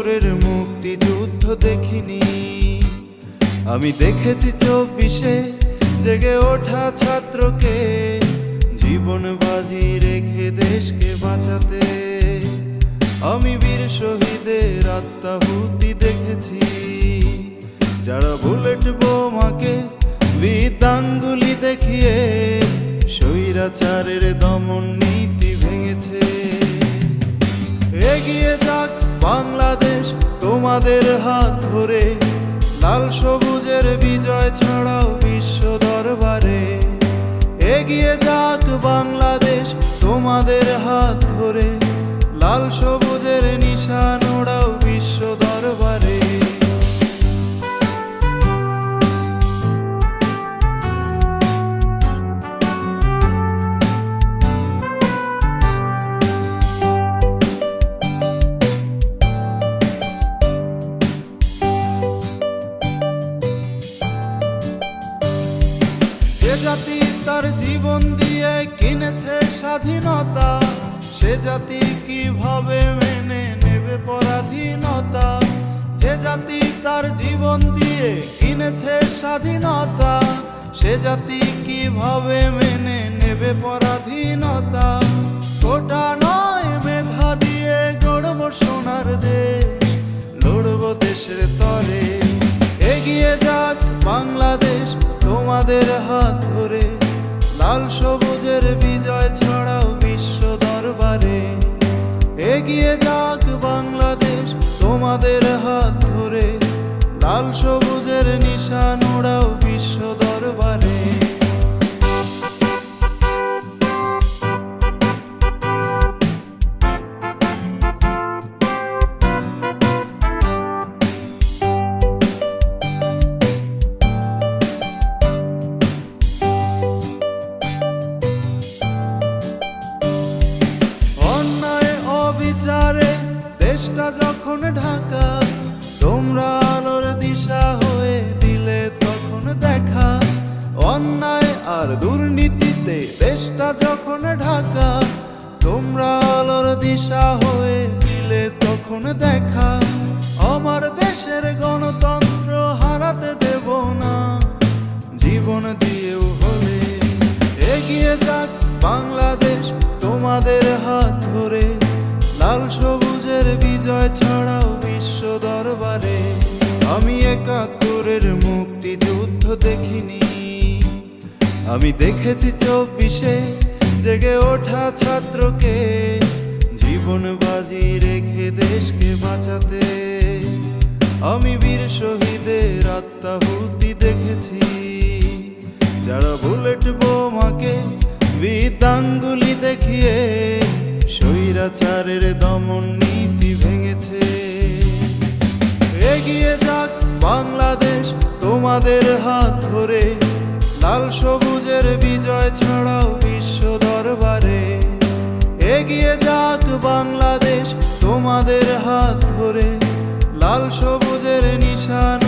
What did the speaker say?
একাত্তরের মুক্তিযুদ্ধ দেখিনি। আমি দেখেছি চব্বিশে জেগে ওঠা ছাত্রকে, জীবন বাজি রেখে দেশকে বাঁচাতে। আমি বীর শহীদের আত্মাহুতি দেখেছি। যারা বুলেট বোমাকে বিদ্যাঙ্গুলি দেখিয়ে স্বৈরাচারের দমন নীতি ভেঙেছে। এগিয়ে যাক বাংলাদেশ তোমাদের হাত ধরে, লাল সবুজের বিজয় ছাড়াও বিশ্ব দরবারে। এগিয়ে যাক বাংলাদেশ তোমাদের হাত ধরে, লাল সবুজের নিশান জাতি তার জীবন দিয়ে কিনেছে স্বাধীনতা। সে জাতি কীভাবে মেনে নেবে পরাধীনতা? যে জাতি তার জীবন দিয়ে কিনেছে স্বাধীনতা, সে জাতি কীভাবে মেনে নেবে পরাধীনতা? কোটা নয় মেধা দিয়ে গড়ব সোনার দেশ, লড়ব দেশের তরে। এগিয়ে যাক বাংলাদেশ, তোমাদের হাত নিশান ওড়াও বিশ্ব দরবারে। অন্যায় অবিচারে দেশটা যখন ঢাকা তোমরা দেখা অন্যায় আর দুর্নীতিতে দেশটা যখন ঢাকা, তোমরা আলোর দিশা হয়ে দিলে তখন দেখা। আমার দেশের গণতন্ত্র হারাতে দেব না। জীবন দিয়েও হলে এগিয়ে যাক বাংলাদেশ তোমাদের হাত ধরে। লাল সবুজের বিজয় ছাড়াও বিশ্ব দরবারে। আমি একাত্তরের মুক্তিযুদ্ধ দেখিনি। আমি দেখেছি চব্বিশে জেগে ওঠা ছাত্রকে, জীবন বাজি রেখে দেশকে বাঁচাতে। আমি বীর শহীদের আত্মাহুতি দেখেছি, যারা বুলেট বোমাকে বিদ্যাঙ্গুলি দেখিয়ে স্বৈরাচারের দমন নীতি ভেঙেছে। এগিয়ে যাক বাংলাদেশ তোমাদের হাত ধরে, লাল সবুজের বিজয় ছাড়াও বিশ্ব দরবারে। এগিয়ে যাক বাংলাদেশ, তোমাদের হাত ধরে, লাল সবুজের নিশান